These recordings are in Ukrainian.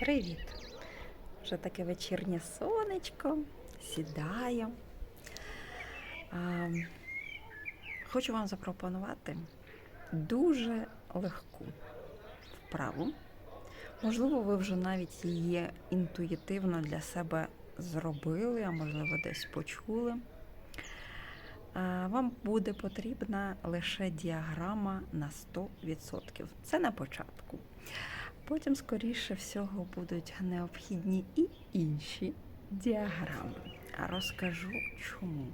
Привіт! Вже таке вечірнє сонечко. Сідаю. А, хочу вам запропонувати дуже легку вправу. Можливо, ви вже навіть її інтуїтивно для себе зробили, а можливо, десь почули. Вам буде потрібна лише діаграма на 100%. Це на початку. Потім, скоріше всього, будуть необхідні і інші діаграми. А розкажу чому.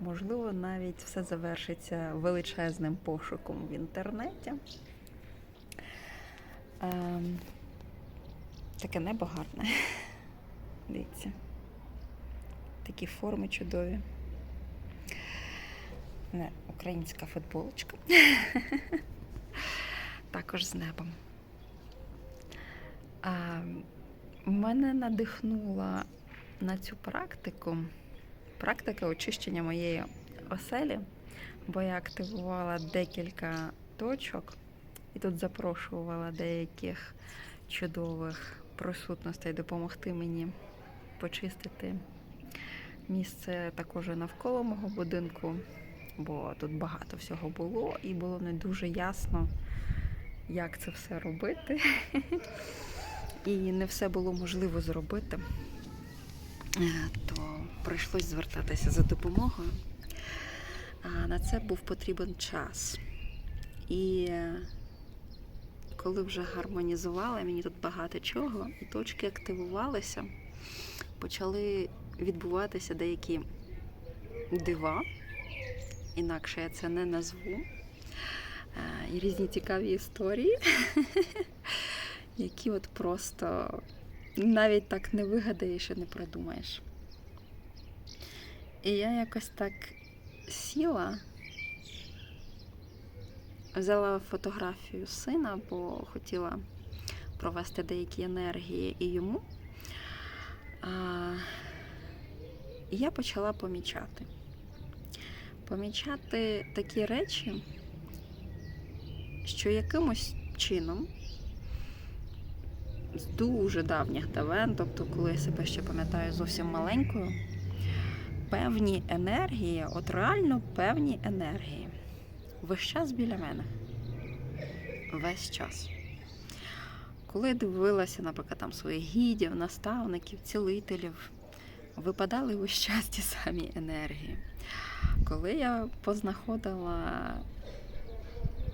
Можливо, навіть все завершиться величезним пошуком в інтернеті. Ем, таке небо гарне. Дивіться. Такі форми чудові. Не, українська футболочка. Також з небом. Мене надихнула на цю практику практика очищення моєї оселі, бо я активувала декілька точок і тут запрошувала деяких чудових присутностей допомогти мені почистити місце також навколо мого будинку, бо тут багато всього було і було не дуже ясно, як це все робити. І не все було можливо зробити, Е, то прийшлось звертатися за допомогою. А на це був потрібен час. І е, коли вже гармонізувала, мені тут багато чого, і точки активувалися, почали відбуватися деякі дива, інакше я це не назву. Е, І різні цікаві історії, які от просто навіть так не вигадаєш і не придумаєш. І я якось так сіла, взяла фотографію сина, бо хотіла провести деякі енергії і йому. А, і я почала помічати. Помічати такі речі, що якимось чином з дуже давніх давен, тобто, коли я себе ще пам'ятаю зовсім маленькою, певні енергії, от реально певні енергії, весь час біля мене. Весь час. Коли дивилася, наприклад, там своїх гідів, наставників, цілителів, випадали весь час ті самі енергії. Коли я познаходила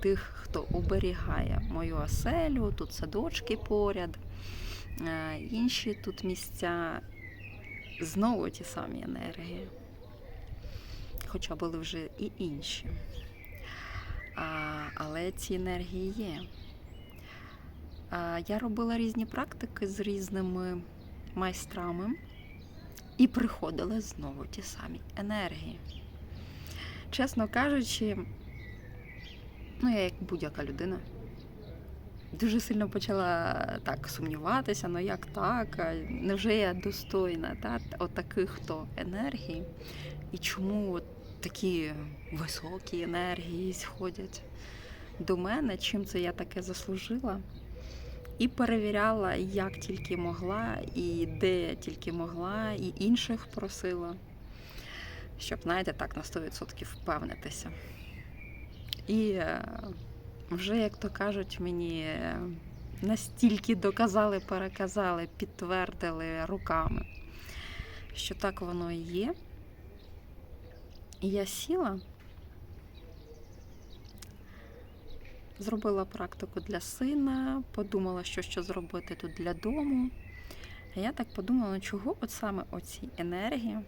тих, хто оберігає мою оселю, тут садочки поряд, інші тут місця, знову ті самі енергії. Хоча були вже і інші. А, але ці енергії є. А, я робила різні практики з різними майстрами і приходили знову ті самі енергії. Чесно кажучи, ну я як будь-яка людина. Дуже сильно почала так сумніватися, ну як так? Невже я достойна та, от таких то енергій? І чому от такі високі енергії сходять до мене? Чим це я таке заслужила? І перевіряла, як тільки могла, і де тільки могла, і інших просила, щоб, знаєте, так на 100% впевнитися. І е, вже, як то кажуть, мені е, настільки доказали, переказали, підтвердили руками, що так воно і є. І я сіла, зробила практику для сина, подумала, що що зробити тут для дому. А я так подумала, чого от саме оці енергії,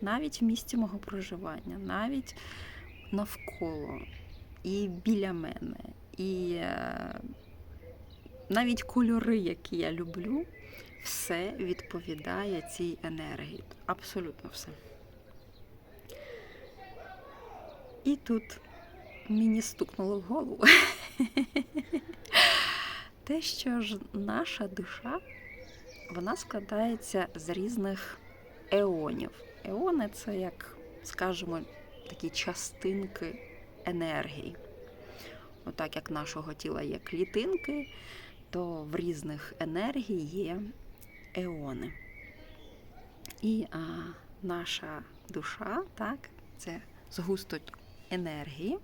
навіть в місці мого проживання, навіть навколо і біля мене, і е, навіть кольори, які я люблю, все відповідає цій енергії. Абсолютно все. І тут мені стукнуло в голову те, що ж наша душа, вона складається з різних еонів. Еони це як, скажімо, такі частинки енергії. Отак як нашого тіла є клітинки, то в різних енергій є еони. І а, наша душа, так, це згусток енергії,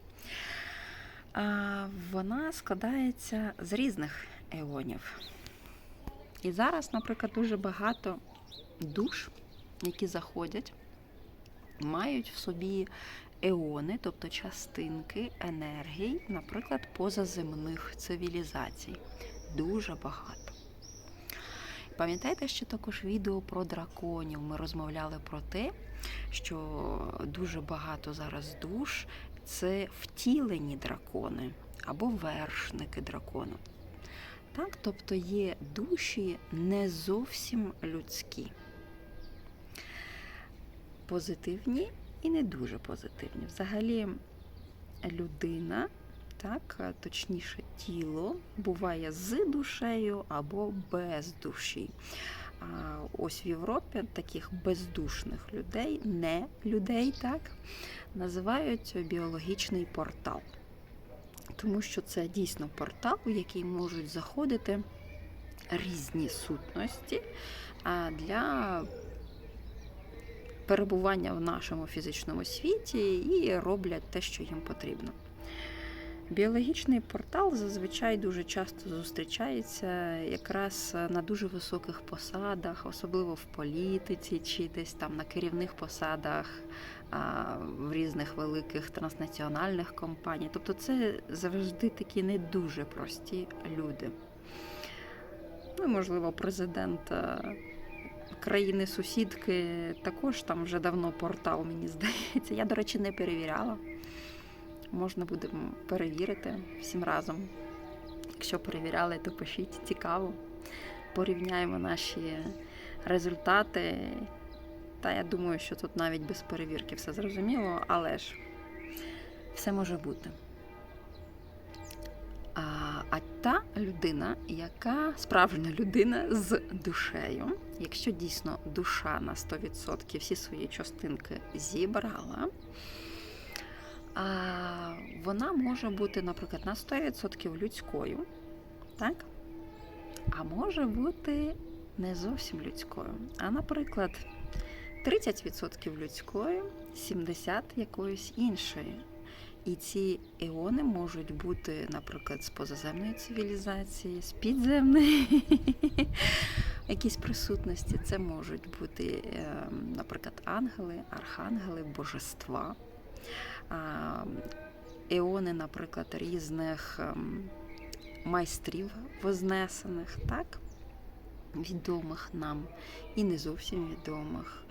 а, вона складається з різних еонів. І зараз, наприклад, дуже багато душ, які заходять, мають в собі еони, тобто частинки енергій, наприклад, позаземних цивілізацій. Дуже багато. Пам'ятаєте, що також відео про драконів ми розмовляли про те, що дуже багато зараз душ це втілені дракони або вершники дракону. Так, тобто є душі не зовсім людські, позитивні і не дуже позитивні. Взагалі, людина, так, точніше, тіло буває з душею або без душі. А ось в Європі таких бездушних людей, не людей, так, називають біологічний портал. Тому що це дійсно портал, у який можуть заходити різні сутності для перебування в нашому фізичному світі і роблять те, що їм потрібно. Біологічний портал зазвичай дуже часто зустрічається якраз на дуже високих посадах, особливо в політиці, чи десь там на керівних посадах в різних великих транснаціональних компаніях. Тобто це завжди такі не дуже прості люди. Ну, можливо, президент е, країни-сусідки також там вже давно портал, мені здається. Я, до речі, не перевіряла. Можна буде перевірити всім разом. Якщо перевіряли, то пишіть цікаво. Порівняємо наші результати. Та я думаю, що тут навіть без перевірки все зрозуміло, але ж все може бути. Та людина, яка справжня людина з душею, якщо дійсно душа на 100% всі свої частинки зібрала, вона може бути, наприклад, на 100% людською, так? А може бути не зовсім людською. А, наприклад, 30% людською, 70% якоюсь іншою. І ці іони можуть бути, наприклад, з позаземної цивілізації, з підземної якісь присутності. Це можуть бути, ем, наприклад, ангели, архангели, божества, іони, наприклад, різних ем, майстрів вознесених, так? відомих нам і не зовсім відомих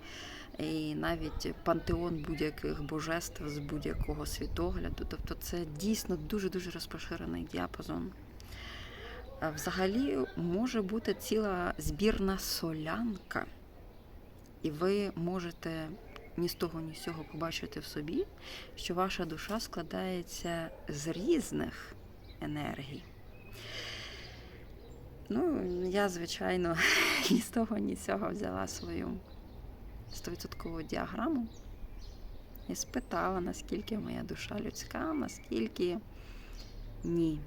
і навіть пантеон будь-яких божеств з будь-якого світогляду. Тобто це дійсно дуже-дуже розпоширений діапазон. Взагалі може бути ціла збірна солянка, і ви можете ні з того, ні з цього побачити в собі, що ваша душа складається з різних енергій. Ну, я, звичайно, ні з того, ні з цього взяла свою 100% діаграму і спитала, наскільки моя душа людська, наскільки ні.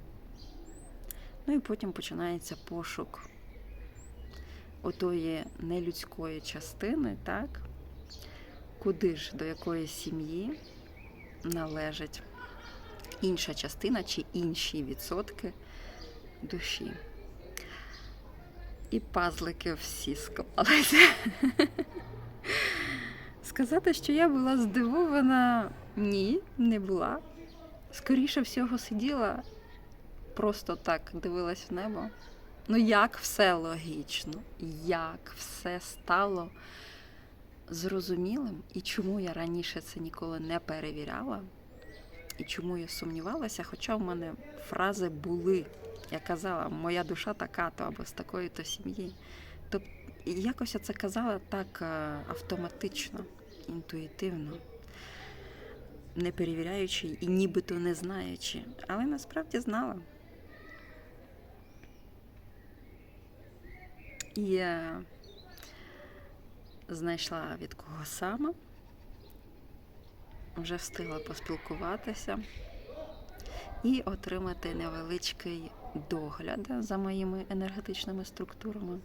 Ну і потім починається пошук отої нелюдської частини, так? Куди ж до якої сім'ї належить інша частина чи інші відсотки душі. І пазлики всі склалися. Сказати, що я була здивована, ні, не була. Скоріше всього сиділа, просто так дивилась в небо. Ну, як все логічно, як все стало зрозумілим, і чому я раніше це ніколи не перевіряла, і чому я сумнівалася, хоча в мене фрази були. Я казала, моя душа така-то або з такої-то сім'ї. Тобто якось я це казала так е, автоматично, інтуїтивно, не перевіряючи і нібито не знаючи, але насправді знала. Я знайшла від кого саме, вже встигла поспілкуватися і отримати невеличкий догляд за моїми енергетичними структурами.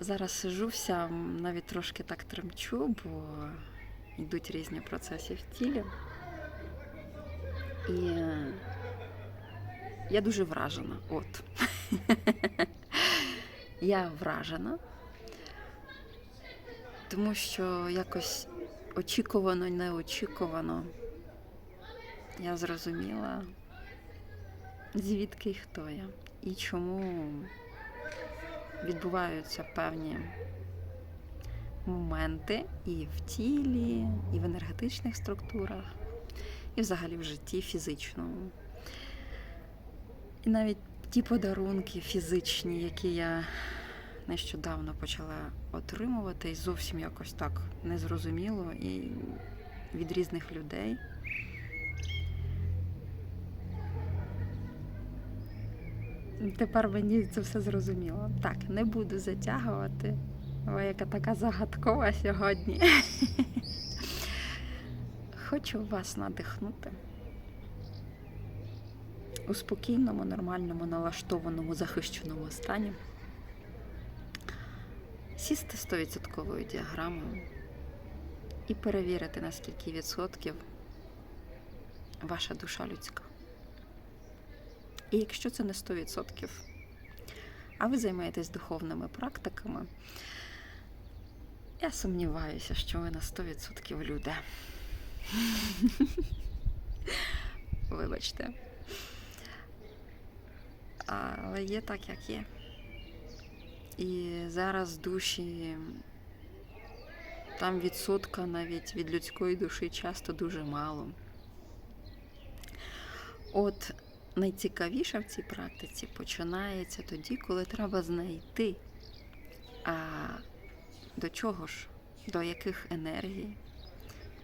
Зараз сижу вся, навіть трошки так тремчу, бо йдуть різні процеси в тілі. І я дуже вражена. От. я вражена, тому що якось очікувано, неочікувано я зрозуміла, звідки і хто я і чому відбуваються певні моменти і в тілі, і в енергетичних структурах, і взагалі в житті фізичному. І навіть ті подарунки фізичні, які я нещодавно почала отримувати, і зовсім якось так незрозуміло і від різних людей. Тепер мені це все зрозуміло. Так, не буду затягувати. Ви яка така загадкова сьогодні. Хочу вас надихнути у спокійному, нормальному, налаштованому, захищеному стані. Сісти 100% діаграмою і перевірити, наскільки відсотків ваша душа людська. І якщо це не 100%, а ви займаєтесь духовними практиками, я сумніваюся, що ви на 100% люди. Вибачте. Але є так, як є. І зараз душі, там відсотка навіть від людської душі часто дуже мало. От найцікавіше в цій практиці починається тоді, коли треба знайти, а до чого ж, до яких енергій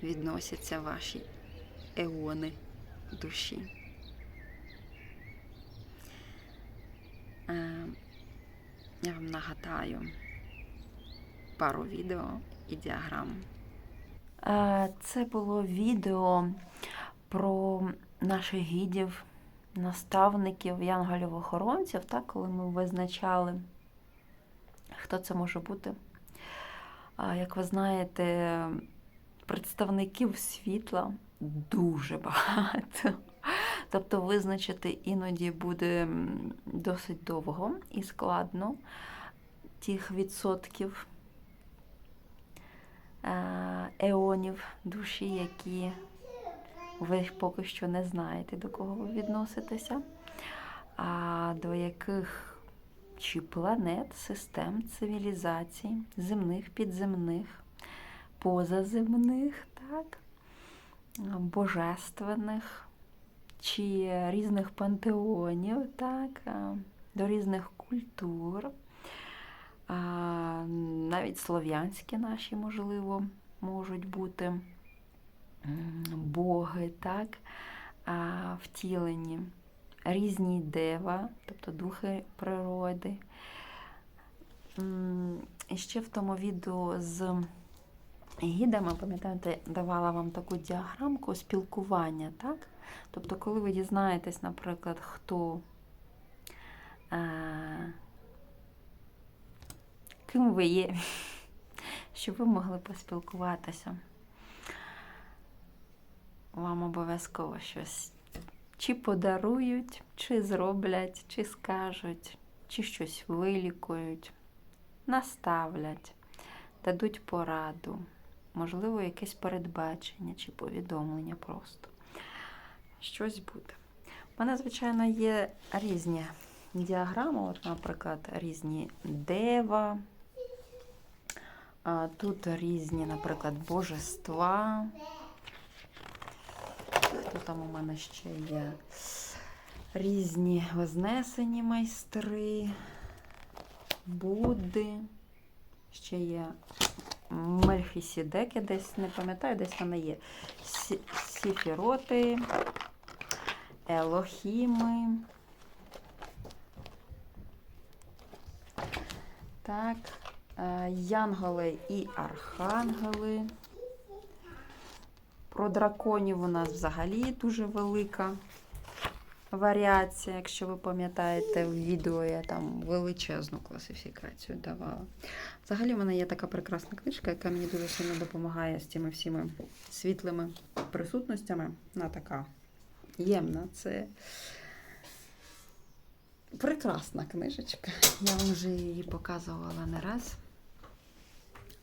відносяться ваші еони душі. Я вам нагадаю пару відео і діаграм. Це було відео про наших гідів, наставників, янголів-охоронців, так, коли ми визначали, хто це може бути. Як ви знаєте, представників світла дуже багато. Тобто визначити іноді буде досить довго і складно тих відсотків е, еонів душі, які ви поки що не знаєте, до кого ви відноситеся, а до яких чи планет, систем, цивілізацій, земних, підземних, позаземних, так, божественних чи різних пантеонів, так, до різних культур, навіть слов'янські наші, можливо, можуть бути боги, так, втілені, різні дева, тобто духи природи. І ще в тому відео з гідами, пам'ятаєте, давала вам таку діаграмку спілкування, так? Тобто, коли ви дізнаєтесь, наприклад, хто е, ким ви є, щоб ви могли поспілкуватися, вам обов'язково щось чи подарують, чи зроблять, чи скажуть, чи щось вилікують, наставлять, дадуть пораду, можливо, якесь передбачення чи повідомлення просто. Щось буде. У мене, звичайно, є різні діаграми, от, наприклад, різні дева. Тут різні, наприклад, божества. Хто там у мене ще є? Різні вознесені майстри, Будди. Ще є Мельхісідеки, десь не пам'ятаю, десь вона є. Сі- Сіфіроти, Елохіми. Так, е, Янголи і Архангели. Про драконів у нас взагалі дуже велика варіація, якщо ви пам'ятаєте, в відео я там величезну класифікацію давала. Взагалі, в мене є така прекрасна книжка, яка мені дуже сильно допомагає з цими всіми світлими присутностями. Вона така ємна. Це прекрасна книжечка. Я вам вже її показувала не раз.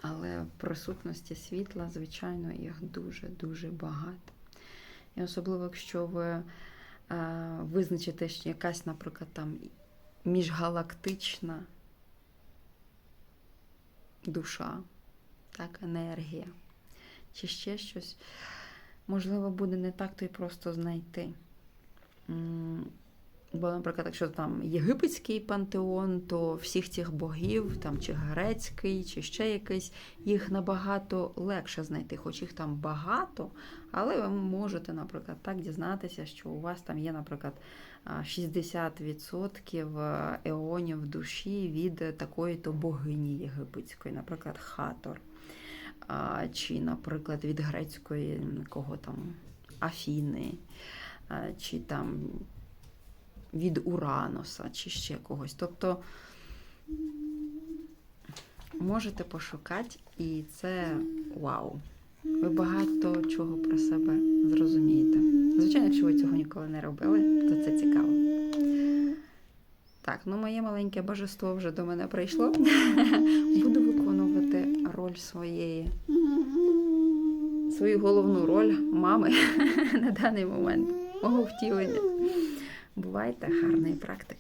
Але присутності світла, звичайно, їх дуже-дуже багато. І особливо, якщо ви е, визначите, що якась, наприклад, там міжгалактична душа, так, енергія, чи ще щось, можливо, буде не так то й просто знайти. Бо, наприклад, якщо там єгипетський пантеон, то всіх цих богів, там чи грецький, чи ще якийсь, їх набагато легше знайти, хоч їх там багато, але ви можете, наприклад, так дізнатися, що у вас там є, наприклад, 60% еонів душі від такої-то богині єгипетської, наприклад, Хатор. Чи, наприклад, від грецької кого там Афіни, чи там від Ураноса, чи ще когось. Тобто можете пошукати, і це вау. Ви багато чого про себе зрозумієте. Звичайно, якщо ви цього ніколи не робили, то це цікаво. Так, ну моє маленьке божество вже до мене прийшло. Буду виконувати роль своєї, свою головну роль мами на даний момент, мого втілення. Бувайте гарної практики.